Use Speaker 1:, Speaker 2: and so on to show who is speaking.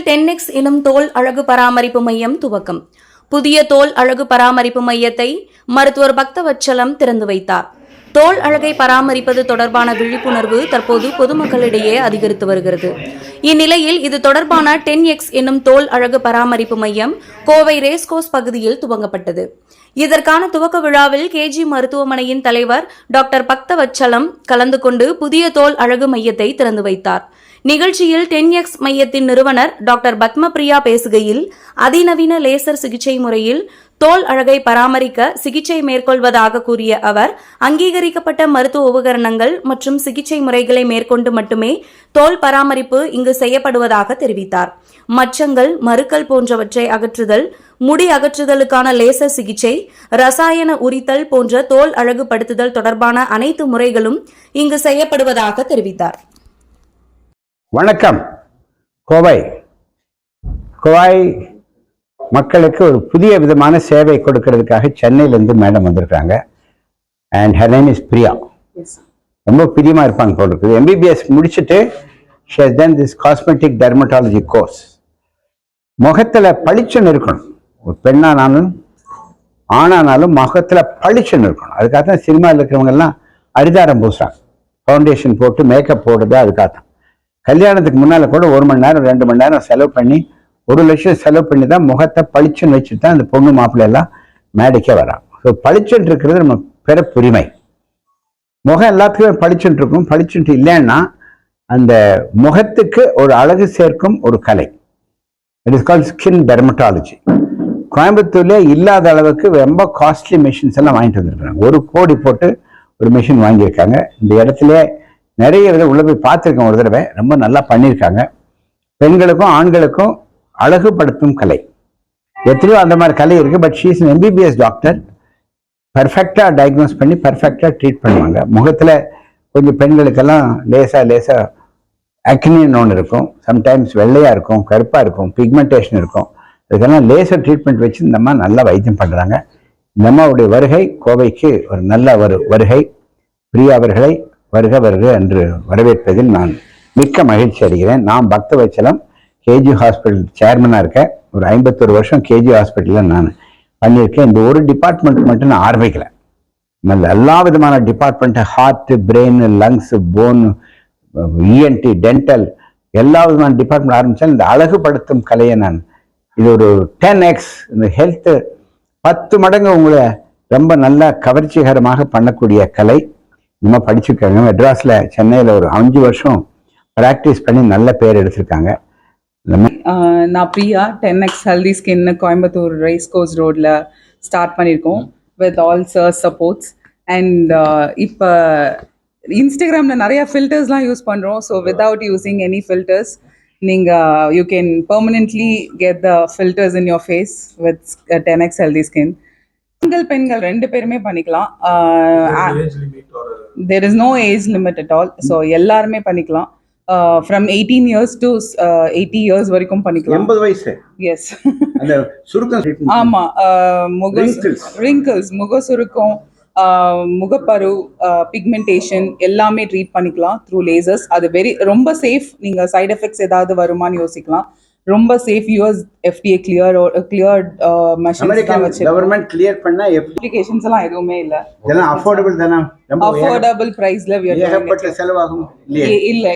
Speaker 1: சென்னையில் டென்எக்ஸ் எனும் தோல் அழகு பராமரிப்பு மையம் துவக்கம். புதிய தோல் அழகு பராமரிப்பு மையத்தை மருத்துவர் பக்தவச்சலம் திறந்து வைத்தார். தோல் அழகை பராமரிப்பது தொடர்பான விழிப்புணர்வு தற்போது பொதுமக்களிடையே அதிகரித்து வருகிறது. இந்நிலையில் இது தொடர்பான டென் எக்ஸ் என்னும் தோல் அழகு பராமரிப்பு மையம் கோவை ரேஸ்கோஸ் பகுதியில் துவங்கப்பட்டது. இதற்கான துவக்க விழாவில் கேஜி மருத்துவமனையின் தலைவர் டாக்டர் பக்தவச்சலம் கலந்து கொண்டு புதிய தோல் அழகு மையத்தை திறந்து வைத்தார். நிகழ்ச்சியில் டென் எக்ஸ் மையத்தின் நிறுவனர் டாக்டர் பத்மபிரியா பேசுகையில் அதிநவீன லேசர் சிகிச்சை முறையில் தோல் அழகை பராமரிக்க சிகிச்சை மேற்கொள்வதாக கூறிய அவர் அங்கீகரிக்கப்பட்ட மருத்துவ உபகரணங்கள் மற்றும் சிகிச்சை முறைகளை மேற்கொண்டு மட்டுமே தோல் பராமரிப்பு இங்கு செய்யப்படுவதாக தெரிவித்தார். மச்சங்கள் மறுக்கல் போன்றவற்றை அகற்றுதல் முடி அகற்றுதலுக்கான லேசர் சிகிச்சை ரசாயன உரித்தல் போன்ற தோல் அழகுபடுத்துதல் தொடர்பான அனைத்து முறைகளும் இங்கு செய்யப்படுவதாக தெரிவித்தார்.
Speaker 2: வணக்கம். கோவை. கோவை மக்களுக்கு ஒரு புதிய விதமான சேவை கொடுக்கறதுக்காக சென்னையிலேருந்து மேடம் வந்திருக்காங்க. And her name is Priya ரொம்ப பிரியமாக இருப்பாங்க போல இருக்குது. எம்பிபிஎஸ் முடிச்சுட்டு done this cosmetic dermatology course முகத்தில் பளிச்சுன்னு இருக்கணும். ஒரு பெண்ணானாலும் ஆணானாலும் முகத்தில் பளிச்சுன்னு இருக்கணும். அதுக்காக தான் சினிமாவில் இருக்கிறவங்க எல்லாம் அரிதாரம் பூசுறாங்க. ஃபவுண்டேஷன் போட்டு மேக்கப் போடுறது அதுக்காக தான் கல்யாணத்துக்கு முன்னால் கூட ஒரு மணி நேரம் ரெண்டு மணி நேரம் செலவு பண்ணி ஒரு லட்சம் செலவு பண்ணி தான் முகத்தை பளிச்சுன்னு வச்சுட்டு தான் அந்த பொண்ணு மாப்பிள்ளை எல்லாம் மேடைக்கே வரான் ஸோ பளிச்சுன்னு இருக்கிறது நம்ம பிறப்புரிமை. முகம் எல்லாத்துக்குமே பளிச்சுட்டு இருக்கும். பளிச்சுட்டு இல்லைன்னா அந்த முகத்துக்கு ஒரு அழகு சேர்க்கும் ஒரு கலை. It is called skin dermatology கோயம்புத்தூர்ல இல்லாத அளவுக்கு ரொம்ப காஸ்ட்லி மிஷின்ஸ் எல்லாம் வாங்கிட்டு வந்திருக்காங்க ஒரு கோடி போட்டு ஒரு மிஷின் வாங்கியிருக்காங்க. இந்த இடத்துல நிறைய வித உள்ள போய் பார்த்துருக்கேன் ஒரு தடவை. ரொம்ப நல்லா பண்ணியிருக்காங்க. பெண்களுக்கும் ஆண்களுக்கும் அழகுபடுத்தும் கலை. எத்தனையோ அந்த மாதிரி கலை இருக்குது பட் ஷீஸ் எம்பிபிஎஸ் டாக்டர் பர்ஃபெக்டாக டயக்னோஸ் பண்ணி பர்ஃபெக்டாக ட்ரீட் பண்ணுவாங்க. முகத்தில் கொஞ்சம் பெண்களுக்கெல்லாம் லேசாக லேசாக அக்னின்னு ஒன்று இருக்கும். சம்டைம்ஸ் வெள்ளையாக இருக்கும் கருப்பாக இருக்கும் பிக்மெண்டேஷன் இருக்கும். இதுக்கெல்லாம் லேசர் ட்ரீட்மெண்ட் வச்சு இந்த அம்மா நல்லா வைத்தியம் பண்ணுறாங்க இந்த அம்மாவுடைய வருகை கோவைக்கு ஒரு நல்ல ஒரு வருகை. பிரியா அவர்களை வருக வருக என்று வரவேற்பதில் நான் மிக்க மகிழ்ச்சி அடைகிறேன். நான் பக்த வச்சலம் கேஜி ஹாஸ்பிட்டல் சேர்மனாக இருக்கேன் ஒரு ஐம்பத்தொரு வருஷம் கேஜி ஹாஸ்பிட்டலில் நான் பண்ணியிருக்கேன். இந்த ஒரு டிபார்ட்மெண்ட் மட்டும் நான் ஆரம்பிக்கலை. நல்ல எல்லா விதமான department heart brain lungs bone ENT dental எல்லா விதமான டிபார்ட்மெண்ட் ஆரம்பித்தாலும் இந்த அழகுபடுத்தும் கலையை நான் இது ஒரு டென் எக்ஸ் இந்த ஹெல்த்து பத்து மடங்கு உங்களை ரொம்ப நல்லா கவர்ச்சிகரமாக பண்ணக்கூடிய கலை. நம்ம படிச்சிருக்காங்க. மெட்ராஸில் சென்னையில் ஒரு அஞ்சு வருஷம் ப்ராக்டிஸ் பண்ணி நல்ல பேர் எடுத்திருக்காங்க.
Speaker 3: நான் Priya ten X healthy skin Coimbatore race course ரோடில் ஸ்டார்ட் பண்ணியிருக்கோம் with all sir supports and இப்போ இன்ஸ்டாகிராமில் நிறைய ஃபில்டர்ஸ்லாம் யூஸ் பண்ணுறோம் so without using any filters நீங்கள் you can permanently get the filters in your face with ten X healthy skin ஆண்கள் பெண்கள் ரெண்டு பேருமே பண்ணிக்கலாம். There is no age limit at all so எல்லாருமே பண்ணிக்கலாம். From eighteen years to eighty years வரைக்கும் பண்ணிக்கலாம்.
Speaker 2: எண்பது வயசு.
Speaker 3: எஸ்
Speaker 2: அந்த சுருக்கம்
Speaker 3: ஆமா ஆஹ் முக. ரிங்கிள்ஸ் முக சுருக்கம் ஆஹ் முகப்பரு பிக்மெண்டேஷன் எல்லாமே ட்ரீட் பண்ணிக்கலாம் த்ரூ லேசர்ஸ் அது வெரி ரொம்ப சேஃப் நீங்க சைடு எஃபெக்ட்ஸ் ஏதாவது வருமான்னு யோசிக்கலாம். ரொம்ப safe US FDA clear clear machines
Speaker 2: government clear பண்ணா
Speaker 3: அப்ளிகேஷன்ஸ் எல்லாம் எதுவுமே இல்ல.
Speaker 2: இதெல்லாம் அஃபோர்டபுள் தானே? ரொம்ப
Speaker 3: அஃபோர்டபுள் பிரைஸ்ல
Speaker 2: ஏகப்பட்ட செலவாகும்.
Speaker 3: இல்ல.